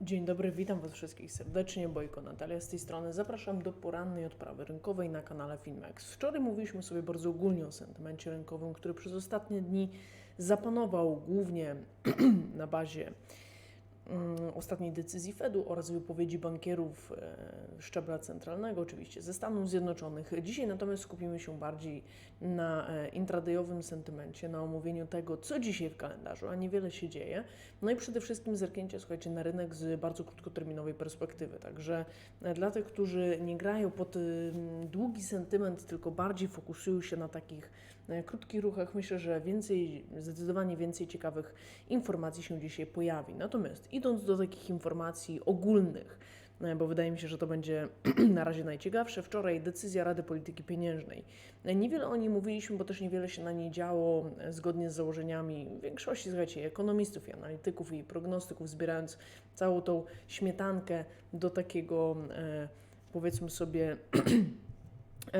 Dzień dobry, witam Was wszystkich serdecznie. Bojko Natalia z tej strony. Zapraszam do porannej odprawy rynkowej na kanale Filmex. Wczoraj mówiliśmy sobie bardzo ogólnie o sentymencie rynkowym, który przez ostatnie dni zapanował głównie na bazie ostatniej decyzji Fedu oraz wypowiedzi bankierów e, szczebla centralnego, oczywiście ze Stanów Zjednoczonych. Dzisiaj natomiast skupimy się bardziej na e, intradayowym sentymencie, na omówieniu tego, co dzisiaj w kalendarzu, a niewiele się dzieje. No i przede wszystkim zerknięcie, słuchajcie, na rynek z bardzo krótkoterminowej perspektywy. Także e, dla tych, którzy nie grają pod długi sentyment, tylko bardziej fokusują się na takich krótkich ruchach, myślę, że więcej, zdecydowanie więcej ciekawych informacji się dzisiaj pojawi. Natomiast idąc do takich informacji ogólnych, e, bo wydaje mi się, że to będzie na razie najciekawsze. Wczoraj decyzja Rady Polityki Pieniężnej. E, Niewiele o niej mówiliśmy, bo też niewiele się na niej działo e, zgodnie z założeniami większości, słuchajcie, ekonomistów i analityków i prognostyków, zbierając całą tą śmietankę do takiego, e, powiedzmy sobie, e,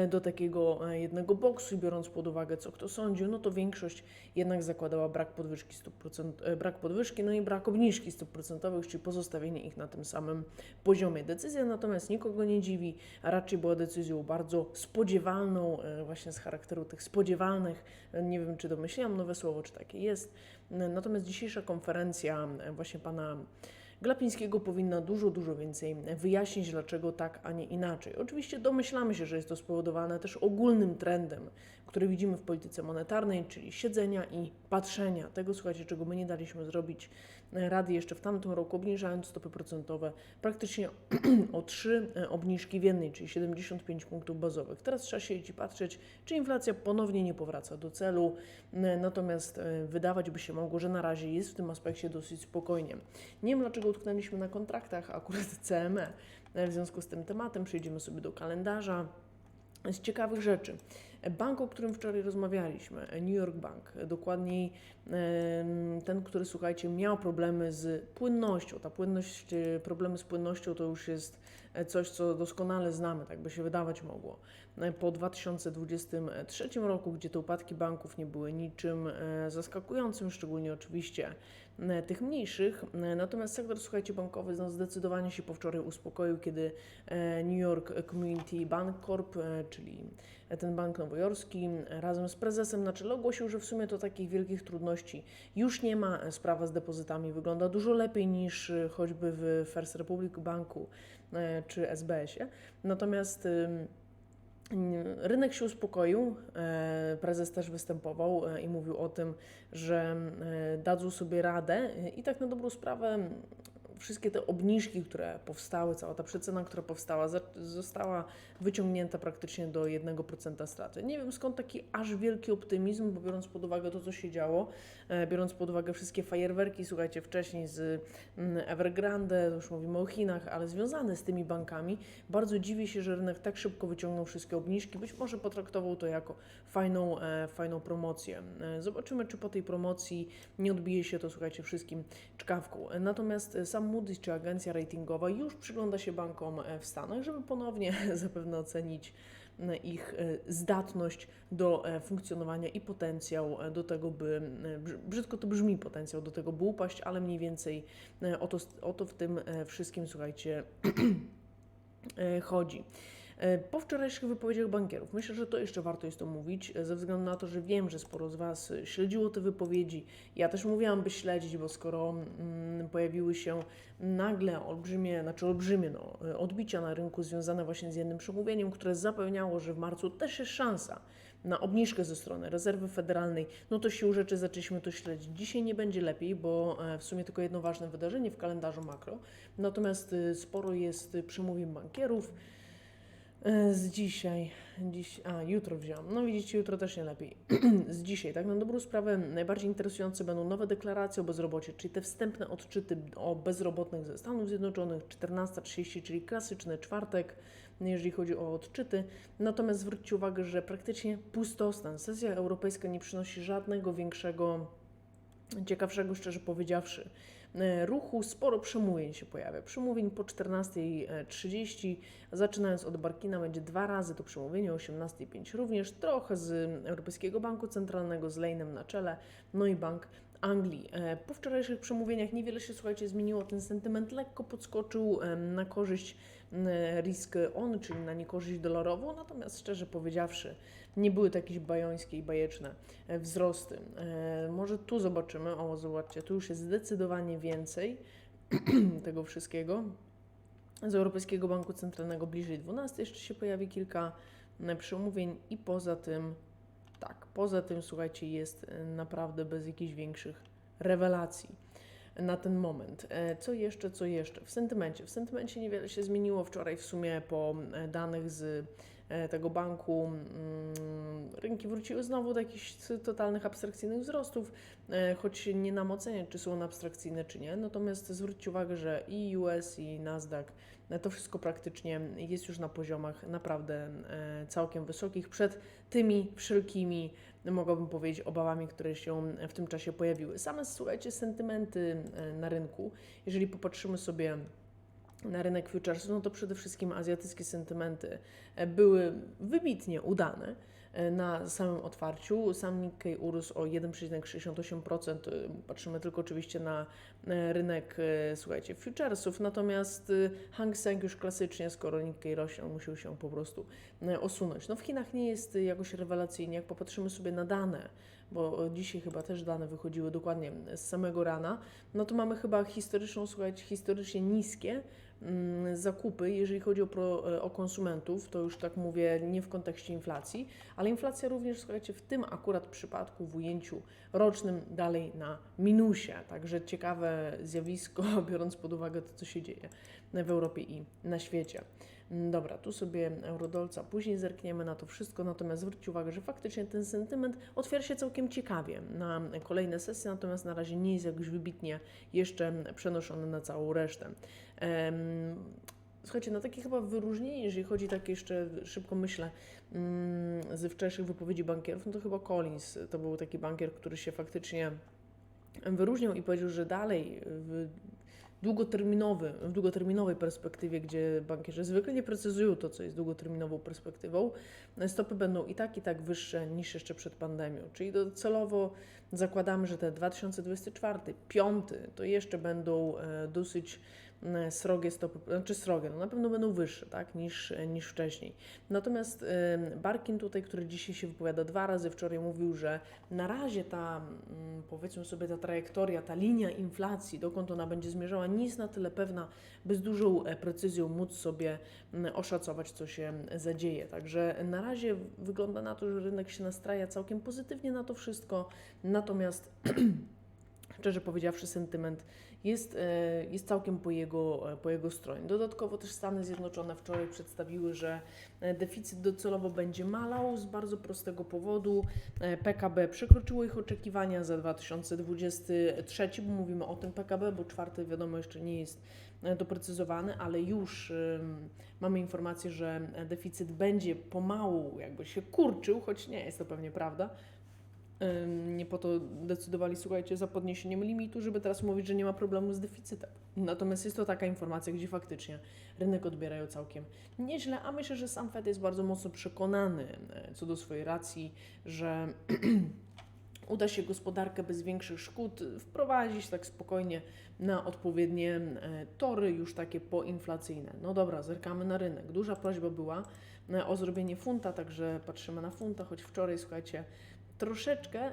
do takiego e, jednego boksu i biorąc pod uwagę, co kto sądził, no to większość jednak zakładała brak podwyżki stóp procent, e, brak podwyżki, no i brak obniżki stóp procentowych, czyli pozostawienie ich na tym samym poziomie. Decyzja natomiast nikogo nie dziwi, a raczej była decyzją bardzo spodziewalną, e, właśnie z charakteru tych spodziewalnych, e, nie wiem czy domyśliłam nowe słowo, czy takie jest. E, Natomiast dzisiejsza konferencja e, właśnie pana Glapińskiego powinna dużo, dużo więcej wyjaśnić, dlaczego tak, a nie inaczej. Oczywiście domyślamy się, że jest to spowodowane też ogólnym trendem, który widzimy w polityce monetarnej, czyli siedzenia i patrzenia. Tego, słuchajcie, czego my nie daliśmy zrobić Rady jeszcze w tamtym roku, obniżając stopy procentowe praktycznie o trzy e, obniżki w jednej, czyli 75 punktów bazowych. Teraz trzeba siedzieć i patrzeć, czy inflacja ponownie nie powraca do celu, natomiast e, wydawać by się mogło, że na razie jest w tym aspekcie dosyć spokojnie. Nie wiem, dlaczego utknęliśmy na kontraktach akurat CME. W związku z tym tematem przejdziemy sobie do kalendarza. Z ciekawych rzeczy. Bank, o którym wczoraj rozmawialiśmy, New York Bank, dokładniej ten, który słuchajcie, miał problemy z płynnością. Ta płynność, e, problemy z płynnością to już jest e, coś, co doskonale znamy, tak by się wydawać mogło. E, Po 2023 roku, gdzie te upadki banków nie były niczym zaskakującym, szczególnie oczywiście tych mniejszych. Natomiast sektor, słuchajcie, bankowy no, zdecydowanie się po wczoraj uspokoił, kiedy New York Community Bank Corp, czyli ten bank nowojorski, razem z prezesem na czele ogłosił, że w sumie to takich wielkich trudności już nie ma. Sprawa z depozytami wygląda dużo lepiej niż e, choćby w First Republic Banku e, czy SBS-ie. Natomiast Rynek się uspokoił. e, Prezes też występował e, i mówił o tym, że dadzą sobie radę i tak na dobrą sprawę wszystkie te obniżki, które powstały, cała ta przecena, która powstała, została wyciągnięta praktycznie do 1% straty. Nie wiem skąd taki aż wielki optymizm, bo biorąc pod uwagę to, co się działo, e, biorąc pod uwagę wszystkie fajerwerki, słuchajcie, wcześniej z mm, Evergrande, już mówimy o Chinach, ale związane z tymi bankami, bardzo dziwię się, że rynek tak szybko wyciągnął wszystkie obniżki. Być może potraktował to jako fajną, e, fajną promocję. E, Zobaczymy, czy po tej promocji nie odbije się to, słuchajcie, wszystkim czkawką. Natomiast e, Moody's, czy agencja ratingowa, już przygląda się bankom e, w Stanach, żeby ponownie zapewne ocenić e, ich e, zdatność do funkcjonowania i potencjał do tego, by, brz- brzydko to brzmi potencjał do tego, by upaść, ale mniej więcej o to, o to w tym wszystkim, słuchajcie, chodzi. E, Po wczorajszych wypowiedziach bankierów, myślę, że to jeszcze warto jest to mówić, e, ze względu na to, że wiem, że sporo z Was e, śledziło te wypowiedzi. Ja też mówiłam, by śledzić, bo skoro mm, pojawiły się nagle olbrzymie, znaczy olbrzymie no, odbicia na rynku związane właśnie z jednym przemówieniem, które zapewniało, że w marcu też jest szansa na obniżkę ze strony rezerwy federalnej, no to sił rzeczy zaczęliśmy to śledzić. Dzisiaj nie będzie lepiej, bo w sumie tylko jedno ważne wydarzenie w kalendarzu makro, natomiast sporo jest przemówień bankierów. E, Z dzisiaj, dziś, a jutro wziąłam. No widzicie, jutro też nie lepiej. Z dzisiaj, tak na dobrą sprawę, najbardziej interesujące będą nowe deklaracje o bezrobociu, czyli te wstępne odczyty o bezrobotnych ze Stanów Zjednoczonych, 14.30, czyli klasyczny czwartek, jeżeli chodzi o odczyty. Natomiast zwróćcie uwagę, że praktycznie pustostan. Sesja europejska nie przynosi żadnego większego ciekawszego, szczerze powiedziawszy, ruchu. Sporo przemówień się pojawia. Przemówień po 14.30, zaczynając od Barkina, będzie dwa razy to przemówienie, o 18.05 również, trochę z Europejskiego Banku Centralnego, z Lejnem na czele, no i Bank Anglii. E, Po wczorajszych przemówieniach niewiele się, słuchajcie, zmieniło. Ten sentyment lekko podskoczył na korzyść risk on, czyli na niekorzyść dolarową, natomiast szczerze powiedziawszy, nie były to jakieś bajońskie i bajeczne e, wzrosty. E, Może tu zobaczymy, o zobaczcie, tu już jest zdecydowanie więcej tego wszystkiego. Z Europejskiego Banku Centralnego bliżej 12 jeszcze się pojawi kilka e, przemówień i poza tym, tak, poza tym słuchajcie, jest naprawdę bez jakichś większych rewelacji na ten moment. E, Co jeszcze, co jeszcze? W sentymencie. W sentymencie niewiele się zmieniło wczoraj w sumie po e, danych z e, tego banku. mm, Rynki wróciły znowu do jakichś totalnych abstrakcyjnych wzrostów, choć nie nam oceniać, czy są one abstrakcyjne, czy nie. Natomiast zwróćcie uwagę, że i US, i Nasdaq, to wszystko praktycznie jest już na poziomach naprawdę całkiem wysokich przed tymi wszelkimi mogłabym powiedzieć, obawami, które się w tym czasie pojawiły. Same, słuchajcie, sentymenty e, na rynku, jeżeli popatrzymy sobie na rynek futuresów, no to przede wszystkim azjatyckie sentymenty e, były wybitnie udane e, na samym otwarciu. Sam Nikkei urósł o 1,68%. e, Patrzymy tylko oczywiście na e, rynek, e, słuchajcie, futuresów. Natomiast e, Hang Seng już klasycznie, skoro Nikkei rośnie, on musiał się po prostu osunąć. No w Chinach nie jest jakoś rewelacyjnie, jak popatrzymy sobie na dane, bo dzisiaj chyba też dane wychodziły dokładnie z samego rana, no to mamy chyba historyczną, słuchajcie, historycznie niskie zakupy, jeżeli chodzi o, pro, e, o konsumentów, to już tak mówię nie w kontekście inflacji, ale inflacja również, słuchajcie, w tym akurat przypadku, w ujęciu rocznym dalej na minusie, także ciekawe zjawisko, biorąc pod uwagę to, co się dzieje w Europie i na świecie. Mm, Dobra, tu sobie eurodolca, później zerkniemy na to wszystko, natomiast zwróćcie uwagę, że faktycznie ten sentyment otwiera się całkiem ciekawie na kolejne sesje, natomiast na razie nie jest jakoś wybitnie jeszcze przenoszony na całą resztę. Em, Słuchajcie, no takie chyba wyróżnienie, jeżeli chodzi tak jeszcze szybko myślę, mm, ze wczorajszych wypowiedzi bankierów, no to chyba Collins to był taki bankier, który się faktycznie wyróżniał i powiedział, że dalej długoterminowy, w długoterminowej perspektywie, gdzie bankierzy zwykle nie precyzują to, co jest długoterminową perspektywą, stopy będą i tak, i tak wyższe niż jeszcze przed pandemią. Czyli docelowo zakładamy, że te 2024, 5 to jeszcze będą e, dosyć srogie stopy, znaczy srogie, no na pewno będą wyższe, tak, niż, niż wcześniej. Natomiast e, Barkin tutaj, który dzisiaj się wypowiada dwa razy, wczoraj mówił, że na razie ta, mm, powiedzmy sobie, ta trajektoria, ta linia inflacji, dokąd ona będzie zmierzała, nie jest na tyle pewna, by z dużą e, precyzją móc sobie oszacować, co się zadzieje. Także na razie wygląda na to, że rynek się nastraja całkiem pozytywnie na to wszystko, natomiast szczerze powiedziawszy, sentyment jest, e, jest całkiem po jego, e, po jego stronie. Dodatkowo też Stany Zjednoczone wczoraj przedstawiły, że e, deficyt docelowo będzie malał z bardzo prostego powodu. PKB przekroczyło ich oczekiwania za 2023, bo mówimy o tym PKB, bo czwarty wiadomo jeszcze nie jest doprecyzowany, ale już mamy informację, że deficyt będzie pomału jakby się kurczył, choć nie jest to pewnie prawda. Nie po to decydowali, słuchajcie, za podniesieniem limitu, żeby teraz mówić, że nie ma problemu z deficytem. Natomiast jest to taka informacja, gdzie faktycznie rynek odbierają całkiem nieźle, a myślę, że sam Fed jest bardzo mocno przekonany e, co do swojej racji, że uda się gospodarkę bez większych szkód wprowadzić tak spokojnie na odpowiednie e, tory, już takie poinflacyjne. No dobra, zerkamy na rynek. Duża prośba była e, o zrobienie funta, także patrzymy na funta, choć wczoraj, słuchajcie, troszeczkę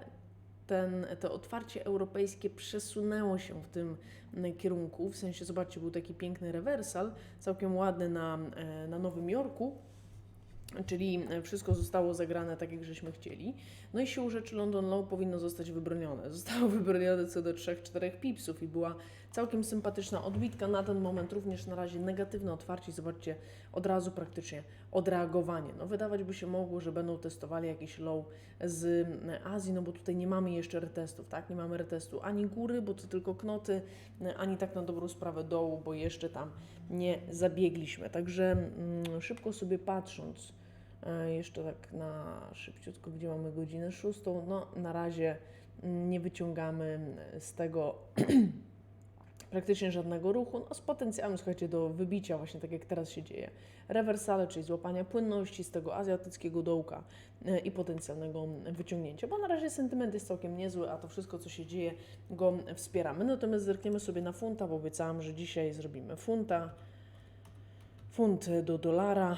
ten, to otwarcie europejskie przesunęło się w tym mm, kierunku. W sensie, zobaczcie, był taki piękny rewersal, całkiem ładny na, e, na Nowym Jorku. Czyli e, wszystko zostało zagrane tak, jak żeśmy chcieli. No i siłą rzeczy London Low powinno zostać wybronione. Zostało wybronione co do 3-4 pipsów i była całkiem sympatyczna odbitka. Na ten moment również na razie negatywne otwarcie. Zobaczcie, od razu praktycznie odreagowanie. No wydawać by się mogło, że będą testowali jakiś low z e, Azji, no bo tutaj nie mamy jeszcze retestów, tak? Nie mamy retestu ani góry, bo to tylko knoty, e, ani tak na dobrą sprawę dołu, bo jeszcze tam nie zabiegliśmy. Także mm, szybko sobie patrząc, Jeszcze tak na szybciutko, gdzie mamy godzinę szóstą. No, na razie nie wyciągamy z tego praktycznie żadnego ruchu, no z potencjałem, słuchajcie, do wybicia, właśnie tak jak teraz się dzieje. Rewersale, czyli złapania płynności z tego azjatyckiego dołka e, i potencjalnego wyciągnięcia, bo na razie sentyment jest całkiem niezły, a to wszystko, co się dzieje, go wspieramy. Natomiast zerkniemy sobie na funta, bo obiecałam, że dzisiaj zrobimy funta, funt do dolara,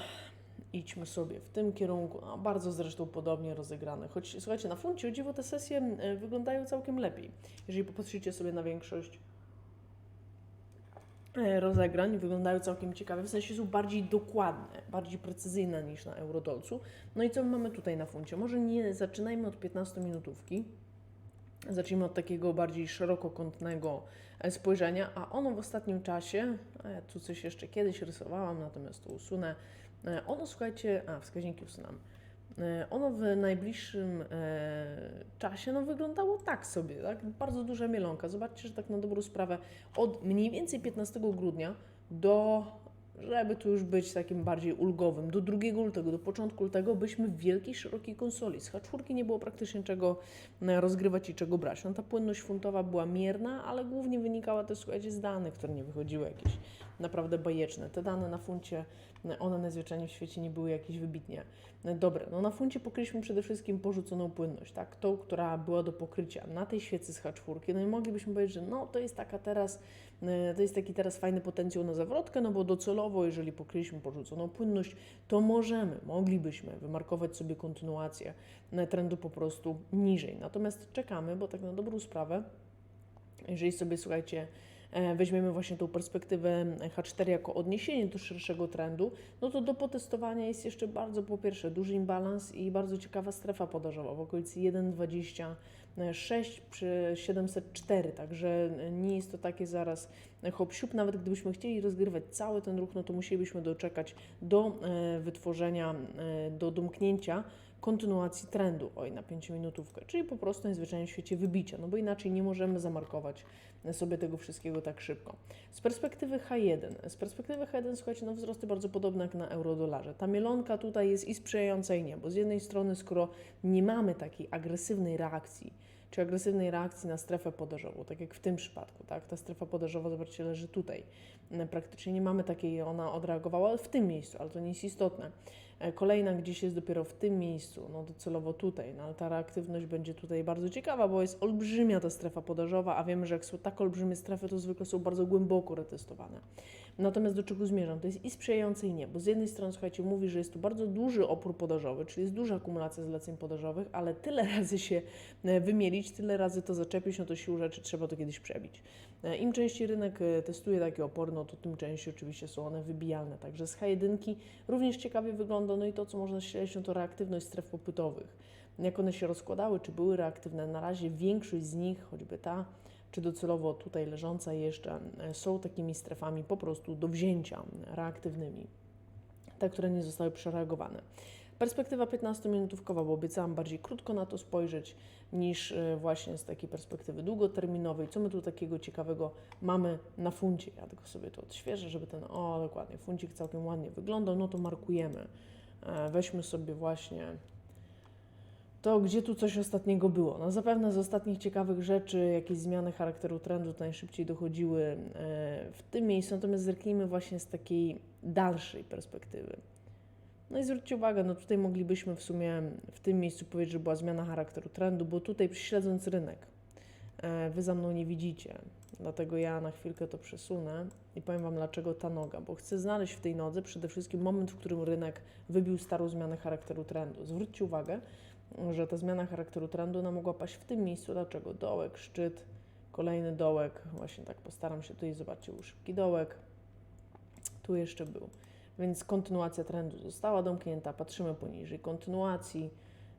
idźmy sobie w tym kierunku, no, bardzo zresztą podobnie rozegrane. Choć słuchajcie, na funcie o dziwo te sesje e, wyglądają całkiem lepiej. Jeżeli popatrzycie sobie na większość e, rozegrań, wyglądają całkiem ciekawe, w sensie są bardziej dokładne, bardziej precyzyjne niż na Eurodolcu. No i co my mamy tutaj na funcie? Może nie zaczynajmy od 15 minutówki, Zacznijmy od takiego bardziej szerokokątnego e, spojrzenia, a ono w ostatnim czasie, a ja tu coś jeszcze kiedyś rysowałam, natomiast to usunę, ono słuchajcie, a wskaźniki usunam, E, ono w najbliższym e, czasie no, wyglądało tak sobie, tak? bardzo duża mielonka. Zobaczcie, że tak na dobrą sprawę od mniej więcej 15 grudnia do żeby tu już być takim bardziej ulgowym, do 2 lutego, do początku lutego byśmy w wielkiej, szerokiej konsoli. Z H4 nie było praktycznie czego e, rozgrywać i czego brać. No, ta płynność funtowa była mierna, ale głównie wynikała też, słuchajcie, z danych, które nie wychodziły jakieś naprawdę bajeczne. Te dane na funcie, e, one najzwyczajniej w świecie nie były jakieś wybitnie e, dobre. No na funcie pokryliśmy przede wszystkim porzuconą płynność, tak? Tą, która była do pokrycia na tej świecy z H4. No i moglibyśmy powiedzieć, że no to jest taka teraz, to jest taki teraz fajny potencjał na zawrotkę, no bo docelowo, jeżeli pokryliśmy porzuconą płynność, to możemy, moglibyśmy wymarkować sobie kontynuację trendu po prostu niżej. Natomiast czekamy, bo tak na dobrą sprawę, jeżeli sobie, słuchajcie, e, weźmiemy właśnie tą perspektywę H4 jako odniesienie do szerszego trendu, no to do potestowania jest jeszcze bardzo po pierwsze duży imbalans i bardzo ciekawa strefa podażowa. W okolicy 1,26 przy 704, także nie jest to takie zaraz hop siup, nawet gdybyśmy chcieli rozgrywać cały ten ruch, no to musielibyśmy doczekać do e, wytworzenia, e, do domknięcia kontynuacji trendu, oj, na 5 minutówkę, czyli po prostu najzwyczajniej w świecie wybicia, no bo inaczej nie możemy zamarkować sobie tego wszystkiego tak szybko. Z perspektywy H1, z perspektywy H1, słuchajcie, no wzrosty bardzo podobne jak na euro-dolarze. Ta mielonka tutaj jest i sprzyjająca i nie, bo z jednej strony, skoro nie mamy takiej agresywnej reakcji, czy agresywnej reakcji na strefę podażową, tak jak w tym przypadku, tak? Ta strefa podażowa, zobaczcie, leży tutaj. Praktycznie nie mamy takiej, ona odreagowała w tym miejscu, ale to nie jest istotne. E, kolejna gdzieś jest dopiero w tym miejscu, no docelowo tutaj, no ale ta reaktywność będzie tutaj bardzo ciekawa, bo jest olbrzymia ta strefa podażowa, a wiemy, że jak są tak olbrzymie strefy, to zwykle są bardzo głęboko retestowane. Natomiast do czego zmierzam? To jest i sprzyjające i nie, bo z jednej strony, słuchajcie, mówi, że jest tu bardzo duży opór podażowy, czyli jest duża akumulacja zleceń podażowych, ale tyle razy się e, wymielić, tyle razy to zaczepić, no to sił rzeczy trzeba to kiedyś przebić. E, Im częściej rynek testuje takie opory, no to tym częściej oczywiście są one wybijalne. Także z H1 również ciekawie wygląda, no i to, co można śledzić, no to reaktywność stref popytowych. Jak one się rozkładały, czy były reaktywne? Na razie większość z nich, choćby ta, czy docelowo tutaj leżąca jeszcze, e, są takimi strefami po prostu do wzięcia reaktywnymi. Te, które nie zostały przereagowane. Perspektywa 15-minutówkowa, bo obiecałam bardziej krótko na to spojrzeć niż e, właśnie z takiej perspektywy długoterminowej. Co my tu takiego ciekawego mamy na funcie? Ja tylko sobie to odświeżę, żeby ten, o dokładnie, funcik całkiem ładnie wyglądał, no to markujemy. E, weźmy sobie właśnie to, gdzie tu coś ostatniego było. No zapewne z ostatnich ciekawych rzeczy jakieś zmiany charakteru trendu najszybciej dochodziły e, w tym miejscu, natomiast zerknijmy właśnie z takiej dalszej perspektywy. No i zwróćcie uwagę, no tutaj moglibyśmy w sumie w tym miejscu powiedzieć, że była zmiana charakteru trendu, bo tutaj śledząc rynek, e, Wy za mną nie widzicie, dlatego ja na chwilkę to przesunę i powiem Wam dlaczego ta noga, bo chcę znaleźć w tej nodze przede wszystkim moment, w którym rynek wybił starą zmianę charakteru trendu. Zwróćcie uwagę, że ta zmiana charakteru trendu ona mogła paść w tym miejscu, dlaczego? Dołek, szczyt, kolejny dołek, właśnie tak postaram się tutaj, zobaczcie, był szybki dołek, tu jeszcze był. Więc kontynuacja trendu została domknięta, patrzymy poniżej kontynuacji,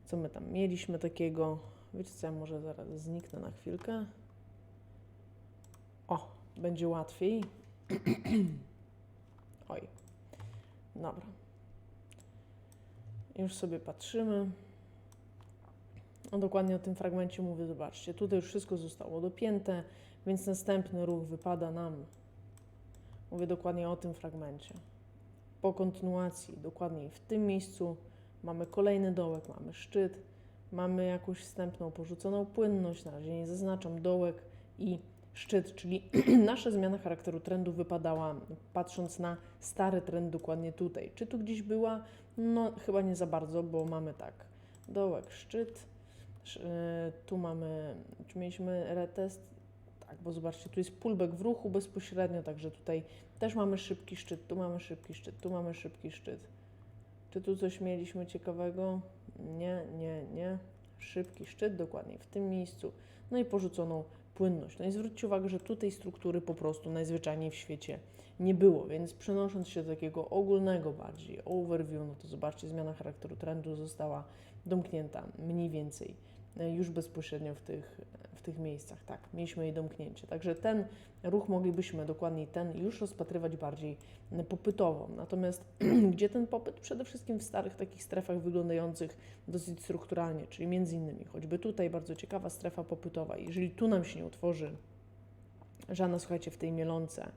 co my tam mieliśmy takiego. Wiecie co, ja może zaraz zniknę na chwilkę. O, będzie łatwiej. Oj, dobra. Już sobie patrzymy. No dokładnie o tym fragmencie mówię, zobaczcie, tutaj już wszystko zostało dopięte, więc następny ruch wypada nam. Mówię dokładnie o tym fragmencie po kontynuacji, dokładniej w tym miejscu, mamy kolejny dołek, mamy szczyt, mamy jakąś wstępną porzuconą płynność, na razie nie zaznaczam, dołek i szczyt, czyli nasza zmiana charakteru trendu wypadała patrząc na stary trend dokładnie tutaj. Czy tu gdzieś była? No chyba nie za bardzo, bo mamy tak, dołek, szczyt, sz- yy, tu mamy, czy mieliśmy retest? Tak, bo zobaczcie, tu jest pullback w ruchu bezpośrednio, także tutaj też mamy szybki szczyt, tu mamy szybki szczyt, tu mamy szybki szczyt. Czy tu coś mieliśmy ciekawego? Nie, nie, nie. Szybki szczyt, dokładnie w tym miejscu. No i porzuconą płynność. No i zwróćcie uwagę, że tu tej struktury po prostu najzwyczajniej w świecie nie było, więc przenosząc się do takiego ogólnego bardziej overview, no to zobaczcie, zmiana charakteru trendu została domknięta mniej więcej e, już bezpośrednio w tych, w tych miejscach. Tak, mieliśmy jej domknięcie. Także ten ruch moglibyśmy, dokładniej ten, już rozpatrywać bardziej popytowo. Natomiast gdzie ten popyt? Przede wszystkim w starych takich strefach wyglądających dosyć strukturalnie, czyli między innymi choćby tutaj bardzo ciekawa strefa popytowa. Jeżeli tu nam się nie utworzy żadna, słuchajcie, w tej mielące, e,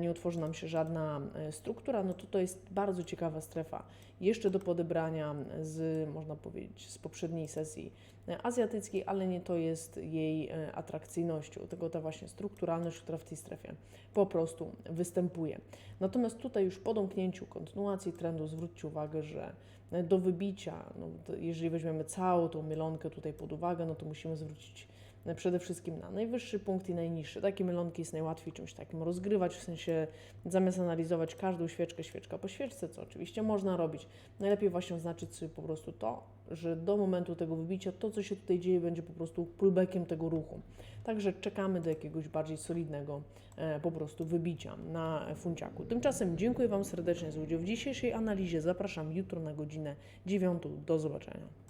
nie utworzy nam się żadna e, struktura, no to to jest bardzo ciekawa strefa. Jeszcze do podebrania z, można powiedzieć, z poprzedniej sesji e, azjatyckiej, ale nie to jest jej e, atrakcyjnością, tylko ta właśnie strukturalność, która w tej strefie po prostu występuje. Natomiast tutaj już po domknięciu kontynuacji trendu zwróćcie uwagę, że e, do wybicia, no, jeżeli weźmiemy całą tą mielonkę tutaj pod uwagę, no to musimy zwrócić e, przede wszystkim na najwyższy punkt i najniższy. Takie mylonki jest najłatwiej czymś takim rozgrywać, w sensie zamiast analizować każdą świeczkę, świeczka po świeczce, co oczywiście można robić, najlepiej właśnie oznaczyć sobie po prostu to, że do momentu tego wybicia to, co się tutaj dzieje, będzie po prostu pullbackiem tego ruchu. Także czekamy do jakiegoś bardziej solidnego e, po prostu wybicia na funciaku. Tymczasem dziękuję Wam serdecznie za udział w dzisiejszej analizie. Zapraszam jutro na godzinę 9. Do zobaczenia.